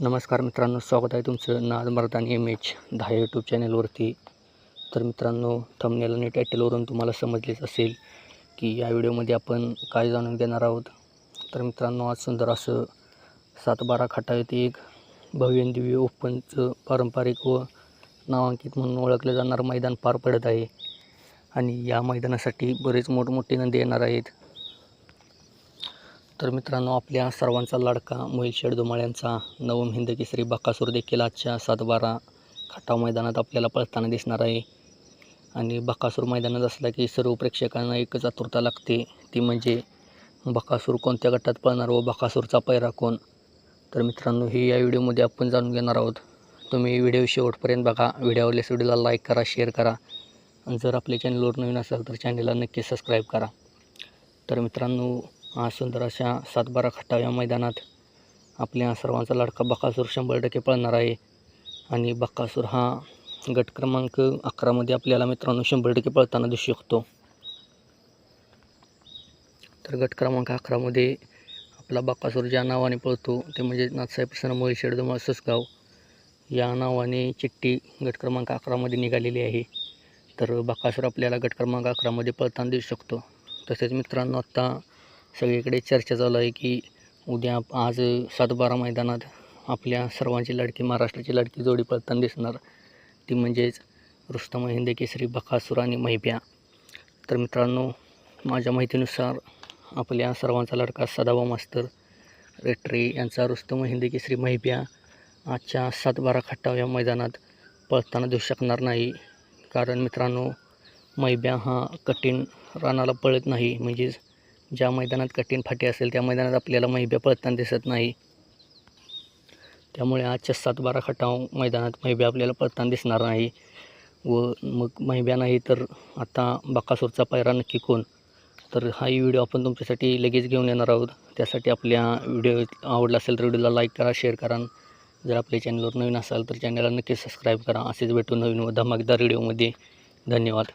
नमस्कार मित्रांनो स्वागत आहे तुमचं नाद मर्दान एम एच दहा यूट्यूब चॅनलवरती तर मित्रांनो थंबनेल आणि टायटलवरून तुम्हाला समजलेच असेल की या व्हिडिओमध्ये आपण काय जाणून घेणार आहोत. तर मित्रांनो आज सुंदर असं सातबारा खाटा येथे एक भव्य दिव्य ओपनचं पारंपरिक व नामांकित म्हणून ओळखलं जाणारं मैदान पार पडत आहे. आणि या मैदानासाठी बरेच मोठमोठे नदी येणार आहेत. तर मित्रांनो आपल्या सर्वांचा लाडका मोहिल शेड यांचा नवम हिंद केसरी बकासूर देखील आजच्या सातबारा खटाव मैदानात आपल्याला पळताना दिसणार आहे. आणि बकासूर मैदानात असला की सर्व प्रेक्षकांना एकच आतुरता लागते. ती म्हणजे बकासूर कोणत्या गटात पळणार व बकासूरचा पैरा कोण? तर मित्रांनो ही या व्हिडिओमध्ये आपण जाणून घेणार आहोत. तुम्ही व्हिडिओ शेवटपर्यंत बघा. व्हिडिओ आवडल्यास व्हिडिओला लाईक करा शेअर करा. आणि जर आपल्या चॅनलवर नवीन असाल तर चॅनलला नक्की सबस्क्राईब करा. तर मित्रांनो सुंदर अशा सातबारा खटाव्या या मैदानात आपल्या सर्वांचा लाडका बकासूर शंभर टक्के पळणार आहे. आणि बकासूर हा गट क्रमांक अकरामध्ये आपल्याला मित्रांनो शंभर टक्के पळताना दिसू शकतो. तर गट क्रमांक अकरामध्ये आपला बकासूर ज्या नावाने पळतो ते म्हणजे नाथसाहेब प्रसन्न मोहित शेडदमाळ ससगाव या नावाने चिठ्ठी गट क्रमांक अकरामध्ये निघालेली आहे. तर बकासूर आपल्याला गट क्रमांक अकरामध्ये पळताना दिसू शकतो. तसेच मित्रांनो आत्ता सगळीकडे चर्चा चालू आहे की उद्या आज सातबारा मैदानात आपल्या सर्वांची लाडकी महाराष्ट्राची लाडकी जोडी पळताना दिसणार. ती म्हणजेच रुस्तम हिंद केसरी बकासूर आणि महिप्या. तर मित्रांनो माझ्या माहितीनुसार आपल्या सर्वांचा लाडका सदाबा मास्तर रेट्रे यांचा रुस्तम हिंद केसरी महिब्या आजच्या सातबारा खट्टाव या मैदानात पळताना देऊ शकणार नाही. कारण मित्रांनो मैब्या हा कठीण रानाला पळत नाही. म्हणजेच ज्या मैदानात कठीण फाटी असेल त्या मैदानात आपल्याला मैब्या पळताना दिसत नाही. त्यामुळे आजच्या सात बारा खटाव मैदानात मैब्या आपल्याला पळताना दिसणार नाही. व मग मैब्या नाही तर आता बकासूरचा पायरा नक्की कोण? तर हाही व्हिडिओ आपण तुमच्यासाठी लगेच घेऊन येणार आहोत. त्यासाठी आपल्या व्हिडिओ आवडला असेल तर व्हिडिओला लाईक करा शेअर करा. जर आपल्या चॅनलवर नवीन असाल तर चॅनलला नक्की सबस्क्राईब करा. असेच भेटू नवीन व धमाकदार व्हिडिओमध्ये. धन्यवाद.